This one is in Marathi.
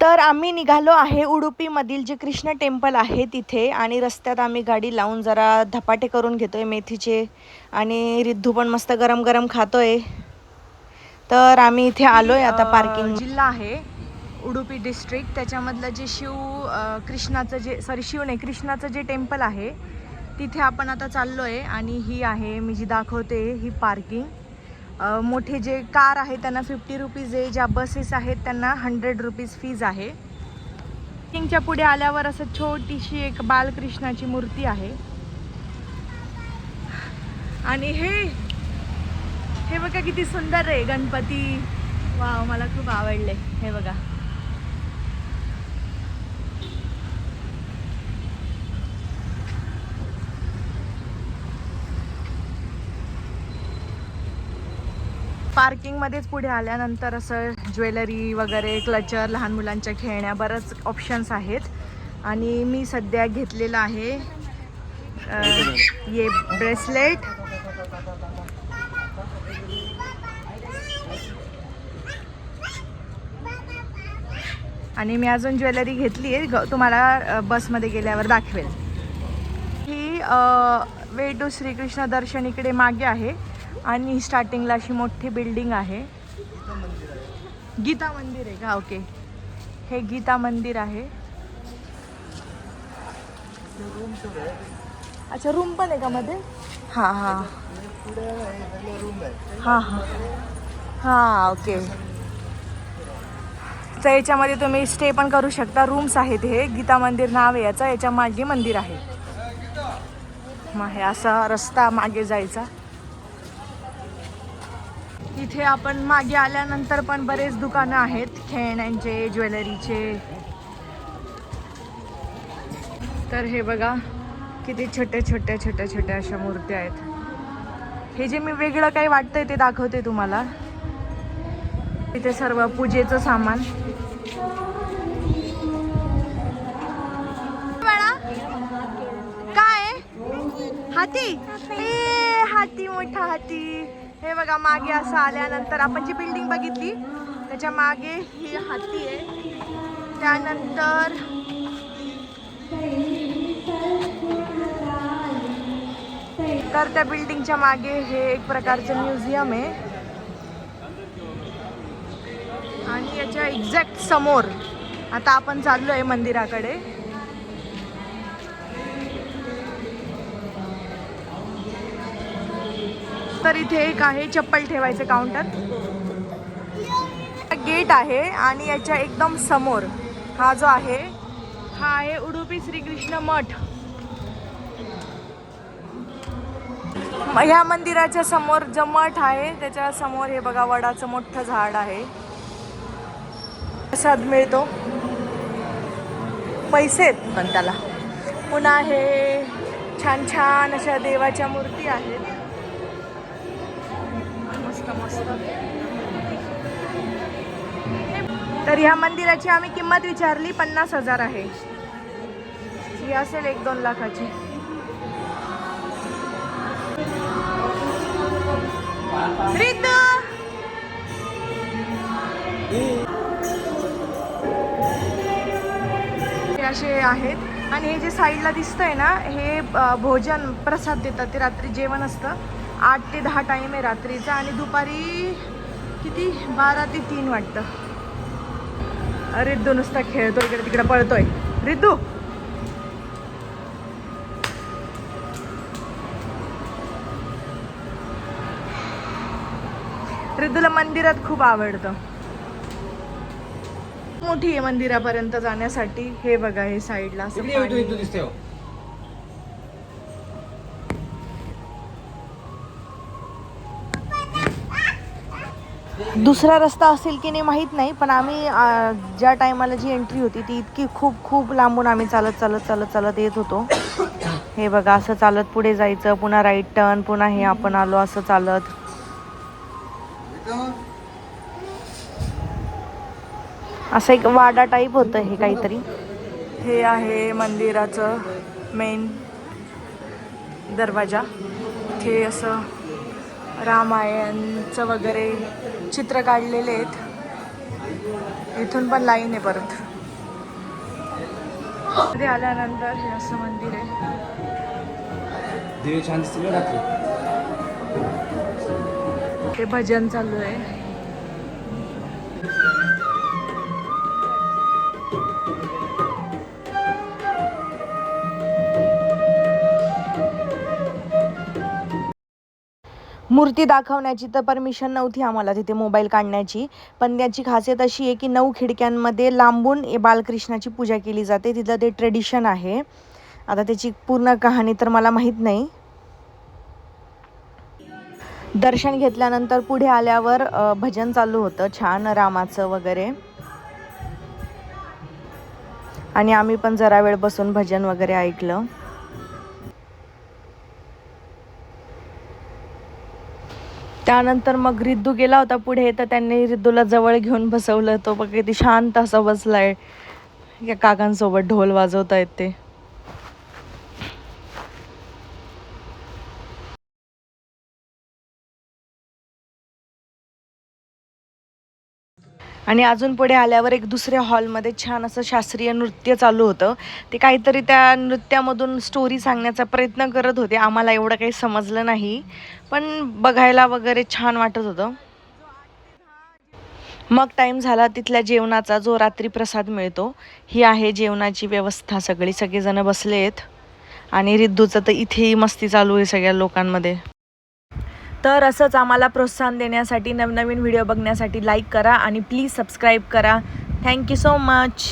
तर आम्ही निघालो आहे उडुपीमधील जे कृष्ण टेम्पल आहे तिथे आणि रस्त्यात आम्ही गाडी लावून जरा धपाटे करून घेतोय मेथीचे आणि रिद्धू पण मस्त गरम गरम खातोय. तर आम्ही इथे आलोय आता पार्किंग जिल्हा आहे उडुपी डिस्ट्रिक्ट त्याच्यामधलं जे शिव कृष्णाचं जे सॉरी शिव नाही कृष्णाचं जे टेम्पल आहे तिथे आपण आता चाललो आहे आणि ही आहे मी जी दाखवते ही पार्किंग मोठे जे कार आहे त्यांना फिफ्टी रुपीज आहे ज्या बसेस आहेत त्यांना हंड्रेड रुपीज फीज आहे. किंगच्या पुढे आल्यावर असं छोटीशी एक बालकृष्णाची मूर्ती आहे. आणि हे हे बघा किती सुंदर आहे गणपती. वाव मला खूप आवडले हे बघा. पार्किंगमध्येच पुढे आल्यानंतर असं ज्वेलरी वगैरे क्लचर लहान मुलांच्या खेळण्या बरंच ऑप्शन्स आहेत. आणि मी सध्या घेतलेलं आहे ये ब्रेसलेट. आणि मी अजून ज्वेलरी घेतली आहे ग- तुम्हाला बसमध्ये गेल्यावर दाखवेल. ही अ, वे टू श्रीकृष्ण दर्शन इकडे मागे आहे. आणि स्टार्टिंगला अशी मोठी बिल्डिंग आहे. गीता मंदिर आहे का? ओके. हे गीता मंदिर आहे. अच्छा रूम पण आहे का मध्ये? हां हां. हां हां. हां ओके. तर याच्यामध्ये तुम्ही स्टे पण करू शकता. रूम्स आहेत हे. गीता मंदिर नाव आहे याचं. याच्या मागे मंदिर आहे. मग हे असा रस्ता मागे जायचा. इथे आपण मागे आल्यानंतर पण बरेच दुकानं आहेत. खेळण्यांचे ज्वेलरीचे. तर हे बघा किती छोट्या छोट्या छोट्या छोट्या अशा मूर्त्या आहेत. हे जे मी वेगळं काही वाटतंय ते दाखवते तुम्हाला. इथे सर्व पूजेचं सामान. काय हाती? ए हाती मोठा हाती. हे बघा मागे असं आल्यानंतर आपण जी बिल्डिंग बघितली त्याच्यामागे ही हाती आहे. त्यानंतर तर त्या बिल्डिंगच्या मागे हे एक प्रकारचं म्युझियम आहे. आणि याच्या एक्झॅक्ट समोर आता आपण चाललो आहे मंदिराकडे. तर इथे एक आहे चप्पल ठेवायचं काउंटर गेट आहे आणि याच्या एकदम समोर हा जो आहे हा आहे उडुपी श्रीकृष्ण मठ. ह्या मंदिराच्या समोर जो मठ आहे त्याच्यासमोर हे बघा वडाचं मोठं झाड आहे. प्रसाद मिळतो. पैसे आहेत पण त्याला. पुन्हा हे छान छान अशा देवाच्या मूर्ती आहेत. मस्त तर ह्या मंदिराची आम्ही किंमत विचारली पन्नास हजार आहे. ही असेल एक दोन लाखाची. हे असे आहेत. आणि हे जे साईडला दिसतंय ना हे भोजन प्रसाद देतात. ते रात्री जेवण असतं. आठ ते दहा टाईम आहे रात्रीचा आणि दुपारी किती? बारा ते तीन वाटतं. रिद्धू नुसता खेळतोय इकडे तिकडे पळतोय. रिद्धू! रिद्धूला मंदिरात खूप आवडतं. मोठी आहे मंदिरापर्यंत जाण्यासाठी. हे बघा हे साईडला असं दुसरा रस्ता असेल की नाही माहीत नाही पण आम्ही ज्या टायमाला जी एंट्री होती ती इतकी खूप खूप लांबून आम्ही चालत चालत चालत चालत येत होतो. हे बघा असं चालत पुढे जायचं पुन्हा राईट टर्न पुन्हा हे आपण आलो असं चालत. असं एक वाडा टाईप होतं हे काहीतरी. हे आहे मंदिराचं मेन दरवाजा. इथे असं रामायणचं वगैरे चित्र काढलेले आहेत. इथून पण लाईन आहे परत. मध्ये आल्यानंतर हे असं मंदिर आहे. ते भजन चालू आहे. मूर्ती दाखवण्याची तर परमिशन नव्हती आम्हाला तिथे मोबाईल काढण्याची. पण त्याची खासियत अशी आहे की नऊ खिडक्यांमध्ये लांबून बालकृष्णाची पूजा केली जाते. तिथलं ते ट्रेडिशन आहे. आता त्याची पूर्ण कहाणी तर मला माहीत नाही. दर्शन घेतल्यानंतर पुढे आल्यावर भजन चालू होतं. छान रामाचं वगैरे. आणि आम्ही पण जरा वेळ बसून भजन वगैरे ऐकलं. त्यानंतर मग रिद्दू गेला होता पुढे तर त्यांनी रिद्दूला जवळ घेऊन बसवलं. तो बघ किती शांत असा बसलाय. या काकांसोबत ढोल वाजवता येते आणि अजून पुढे आल्यावर एक दुसऱ्या हॉलमध्ये छान असं शास्त्रीय नृत्य चालू होतं. ते काहीतरी त्या नृत्यामधून स्टोरी सांगण्याचा प्रयत्न करत होते. आम्हाला एवढं काही समजलं नाही. पण बघायला वगैरे छान वाटत होतं. मग टाईम झाला तिथल्या जेवणाचा जो रात्री प्रसाद मिळतो. ही आहे जेवणाची व्यवस्था. सगळी सगळेजणं बसले आहेत आणि रिद्धूचं तर इथेही मस्ती चालू आहे सगळ्या लोकांमध्ये. तर असंच आम्हाला प्रोत्साहन देण्यासाठी नवनवीन व्हिडिओ बघण्यासाठी लाईक करा आणि प्लीज सबस्क्राईब करा. Thank you so much